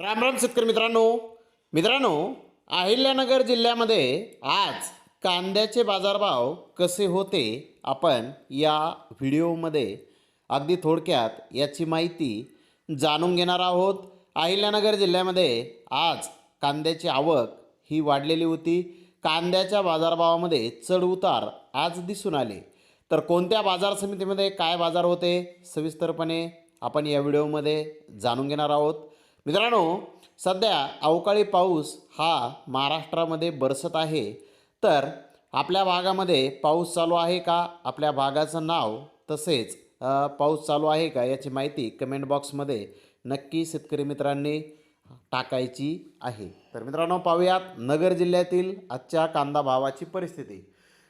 राम राम शेतकरी मित्रांनो. मित्रांनो अहिल्यानगर जिल्ह्यामध्ये आज कांद्याचे बाजारभाव कसे होते आपण या व्हिडिओमध्ये अगदी थोडक्यात याची माहिती जाणून घेणार आहोत. अहिल्यानगर जिल्ह्यामध्ये आज कांद्याची आवक ही वाढलेली होती. कांद्याच्या बाजारभावामध्ये चढउतार आज दिसून आले. तर कोणत्या बाजार समितीमध्ये काय बाजार होते? सविस्तरपणे आपण या व्हिडिओमध्ये जाणून घेणार आहोत. मित्रांनो सध्या अवकाळी पाऊस हा महाराष्ट्रामध्ये बरसत आहे. तर आपल्या भागामध्ये पाऊस चालू आहे का? आपल्या भागाचं नाव तसेच पाऊस चालू आहे का याची माहिती कमेंट बॉक्समध्ये नक्की शेतकरी मित्रांनी टाकायची आहे. तर मित्रांनो पाहूयात नगर जिल्ह्यातील आजच्या कांदा भावाची परिस्थिती.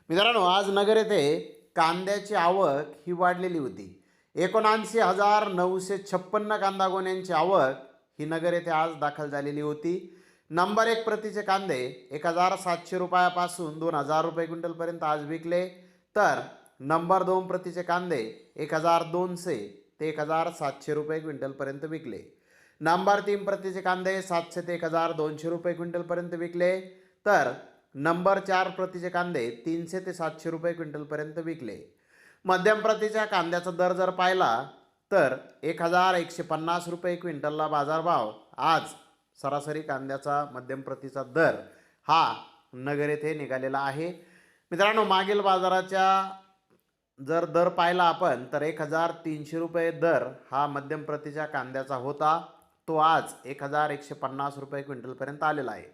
मित्रांनो आज नगर येथे कांद्याची आवक ही वाढलेली होती. एकोणऐंशी हजार नऊशे छप्पन्न कांदा गोण्यांची आवक ही नगर येथे आज दाखल झालेली होती. नंबर एक प्रतीचे कांदे एक हजार सातशे रुपयापासून दोन हजार रुपये क्विंटलपर्यंत आज विकले. तर नंबर दोन प्रतीचे कांदे एक हजार दोनशे ते एक हजार सातशे रुपये क्विंटलपर्यंत विकले. नंबर तीन प्रतीचे कांदे सातशे ते एक हजार दोनशे रुपये क्विंटलपर्यंत विकले. तर नंबर चार प्रतीचे कांदे तीनशे ते सातशे रुपये क्विंटलपर्यंत विकले. मध्यम प्रतीच्या कांद्याचा दर जर पाहिला तर एक हजार एकशे पन्नास रुपये क्विंटलला बाजारभाव. आज सरासरी कांद्याचा मध्यम प्रतीचा दर हा नगर येथे निघालेला आहे. मित्रांनो मागील बाजाराच्या जर दर पाहिला आपण तर एक हजार तीनशे रुपये दर हा मध्यम प्रतीच्या कांद्याचा होता. तो आज एक हजार एकशे पन्नास रुपये क्विंटलपर्यंत आलेला आहे.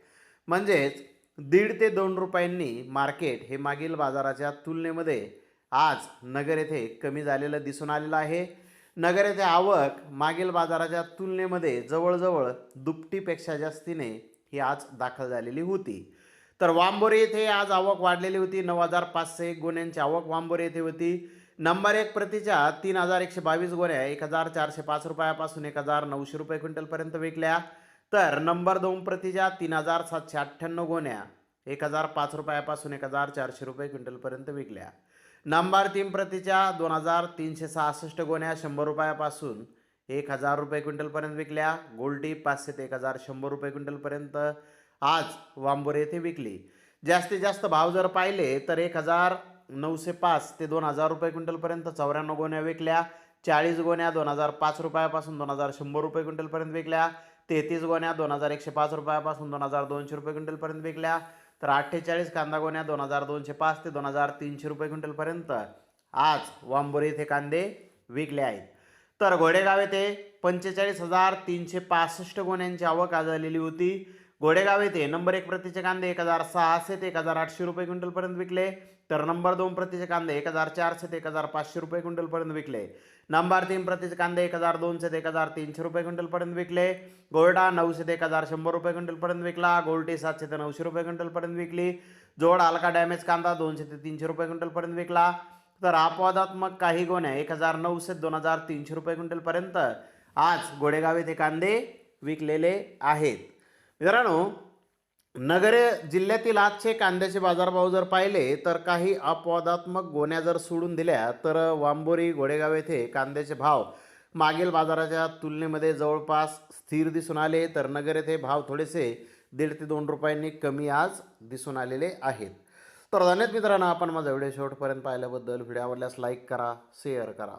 म्हणजेच दीड ते दोन रुपयांनी मार्केट हे मागील बाजाराच्या तुलनेमध्ये आज नगर येथे कमी झालेलं दिसून आलेलं आहे. नगर येथे आवक मागील बाजाराच्या तुलनेमध्ये जवळजवळ दुपटीपेक्षा जास्तीने ही आज दाखल झालेली होती. तर वांबोरी येथे आज आवक वाढलेली होती. नऊ हजार पाचशे एक गोण्यांची आवक वांबोरी येथे होती. नंबर एक प्रतीच्या तीन हजार एकशे बावीस गोण्या एक हजार चारशे पाच रुपयापासून एक हजार नऊशे रुपये क्विंटलपर्यंत विकल्या. तर नंबर दोन प्रतीच्या तीन हजार सातशे अठ्ठ्याण्णव गोण्या एक हजार पाच रुपयापासून एक हजार चारशे रुपये क्विंटलपर्यंत विकल्या. नंबर तीन प्रतीच्या दोन हजार तीनशे सहासष्ट गोण्या शंभर रुपयापासून एक हजार रुपये क्विंटलपर्यंत विकल्या. गोल्डी पाचशे ते एक हजार शंभर रुपये क्विंटलपर्यंत आज वांबोर येथे विकली. जास्तीत जास्त भाव जर पाहिले तर एक हजार नऊशे पाच ते दोन हजार रुपये क्विंटलपर्यंत चौऱ्याण्णव गोण्या विकल्या. चाळीस गोण्या दोन हजार पाच रुपयापासून दोन हजार शंभर रुपये क्विंटलपर्यंत विकल्या. तेहतीस गोण्या दोन हजार एकशे पाच रुपयापासून दोन हजार दोनशे रुपये क्विंटलपर्यंत विकल्या. तर अठ्ठेचाळीस कांदा गोण्या दोन हजार दोनशे पाच ते दोन हजार तीनशे रुपये क्विंटलपर्यंत आज वांबोरी येथे कांदे विकले आहेत. तर घोडेगाव येथे पंचेचाळीस हजार तीनशे पासष्ट गोण्यांची आवक आज आलेली होती. घोडेगाव येथे नंबर एक प्रतीचे कांदे एक हजार सहाशे ते एक हजार आठशे रुपये क्विंटलपर्यंत विकले. तर नंबर दोन प्रतीचे कांदे एक हजार चारशे ते एक हजार पाचशे रुपये क्विंटलपर्यंत विकले. नंबर तीन प्रतीचे कांदे एक हजार दोनशे ते एक हजार तीनशे रुपये क्विंटलपर्यंत विकले. गोल्डा नऊशे ते एक हजार शंभर रुपये क्विंटलपर्यंत विकला. गोल्टी सातशे ते नऊशे रुपये क्विंटलपर्यंत विकली. जोड हलका डॅमेज कांदा दोनशे ते तीनशे रुपये क्विंटलपर्यंत विकला. तर अपवादात्मक काही गोण्या एक हजार नऊशे दोन हजार तीनशे रुपये क्विंटलपर्यंत आज गोडेगाव येथे कांदे विकलेले आहेत. मित्रांनो नगरे जिल्ह्यातील आजचे कांद्याचे बाजारभाव जर पाहिले तर काही अपवादात्मक गोण्या जर सोडून दिल्या तर वांबोरी घोडेगाव येथे कांद्याचे भाव मागील बाजाराच्या तुलनेमध्ये जवळपास स्थिर दिसून आले तर नगर येथे भाव थोडेसे दीड ते दोन रुपयांनी कमी आज दिसून आलेले आहेत. तर धन्यवाद मित्रांनो आपण माझा व्हिडिओ शेवटपर्यंत पाहिल्याबद्दल. व्हिडिओ आवडल्यास लाईक करा शेअर करा.